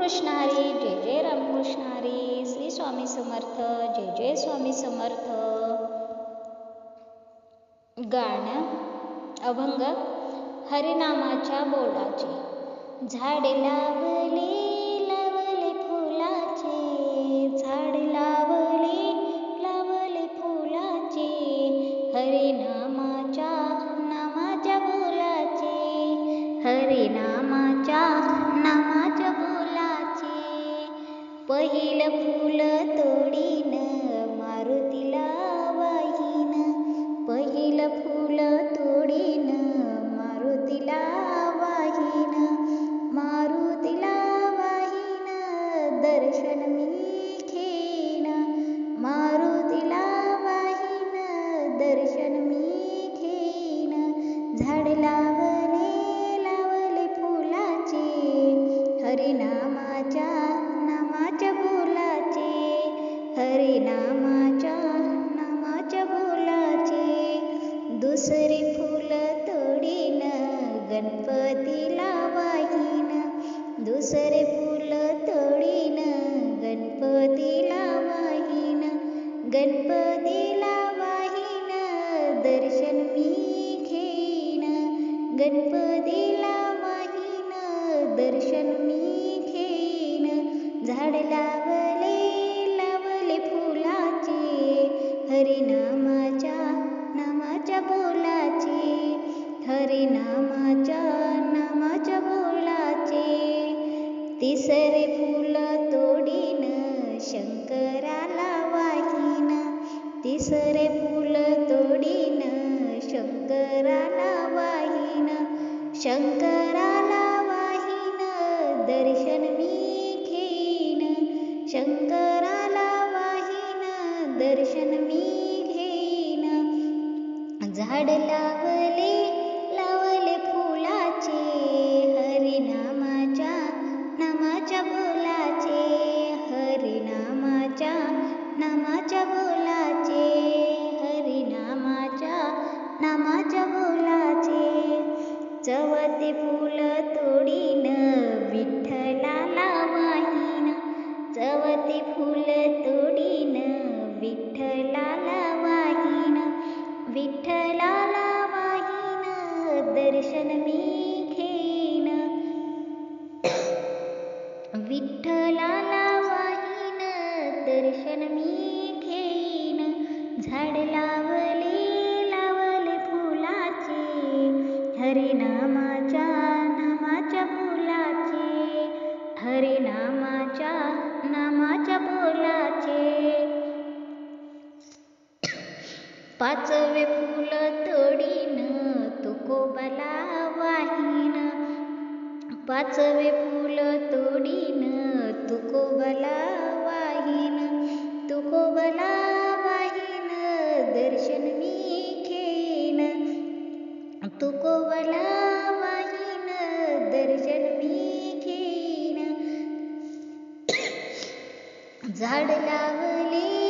कृष्ण हरी जय जय रामकृष्ण हरी श्री स्वामी समर्थ जय जय स्वामी समर्थ. गाणं अभंग हरिनामाच्या बोलाचे. झाडे लावले लावले फुलाचे. झाड लावले गणपतीला वाहीन दर्शन मी घेईन. गणपतीला वाहीन दर्शन मी घेईन. झाड लावले लावले फुलाचे हरिनामाच्या नामाच्या बोलाचे हरिनामाच्या नामाच्या बोलाचे. तिसरे तिसरे फुल तोडीन शंकराला वाहीन शंकराला वाहीन दर्शन मी घेईन. शंकराला वाहीन दर्शन मी घेईन. झाड ते फुल तोडीन विठ्ठलाला वाहीन विठ्ठलाला वाहीन दर्शन मी घेन विठ्ठलाला वाहीन दर्शन मी घेन झाड लावले लावले फुलाचे हरिनामाच्या नामाच्या फुलाचे हरिनामाच्या पाचवे फुल तोडीन तुकोबाला वाहीन. पाचवे फुल तोडीन तुकोबाला वाहीन. तुकोबाला वाहीन दर्शन मी घेईन. तुकोबाला वाहीन दर्शन मी घेईन. झाड लावले